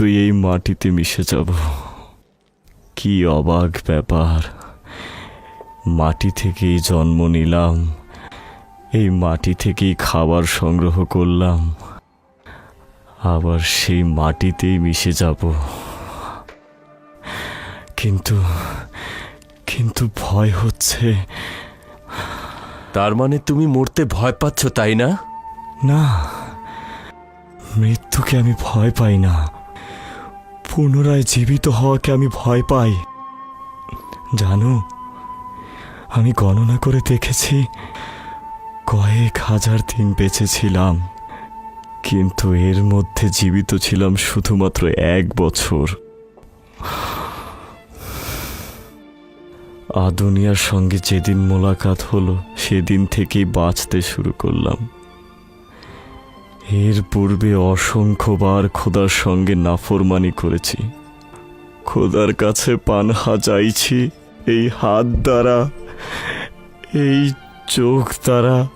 তুই এই মাটিতে মিশে যাব। কি অবাক ব্যাপার। মাটি থেকেই জন্ম নিলাম। এই মাটি থেকেই খাবার সংগ্রহ করলাম। আবার সেই মাটিতেই মিশে যাব। কিন্তু কিন্তু ভয় হচ্ছে। তার মানে তুমি মরতে ভয় পাচ্ছ তাই না? না মৃত্যুকে আমি ভয় পাই না। পুনরায় জীবিত হওয়াকে আমি ভয় পাই। জানো, আমি গণনা করে দেখেছি, কয়েক হাজার দিন বেঁচেছিলাম, কিন্তু এর মধ্যে জীবিত ছিলাম শুধুমাত্র এক বছর। আদুনিয়ার সঙ্গে যেদিন মোলাকাত হলো, সেদিন থেকেই বাঁচতে শুরু করলাম। এর পূর্বে অসংখ্যবার খোদার সঙ্গে নাফরমানি করেছি। খোদার কাছে পানহা চাইছি, এই হাত দ্বারা, এই চোখ দ্বারা,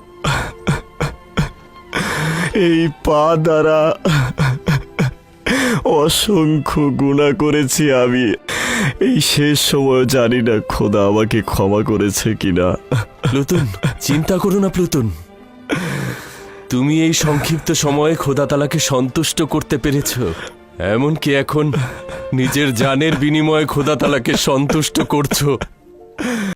এই পা দ্বারা অসংখ্য গুণা করেছি আমি। এই শেষ সময় জানি না খোদা আমাকে ক্ষমা করেছে কিনা। প্লুতুন, চিন্তা করো না প্লুতুন। তুমি এই সংক্ষিপ্ত সময়ে খোদা তালাকে সন্তুষ্ট করতে পেরেছ। এমনকি এখন নিজের জানের বিনিময়ে খোদা তালাকে সন্তুষ্ট করছ।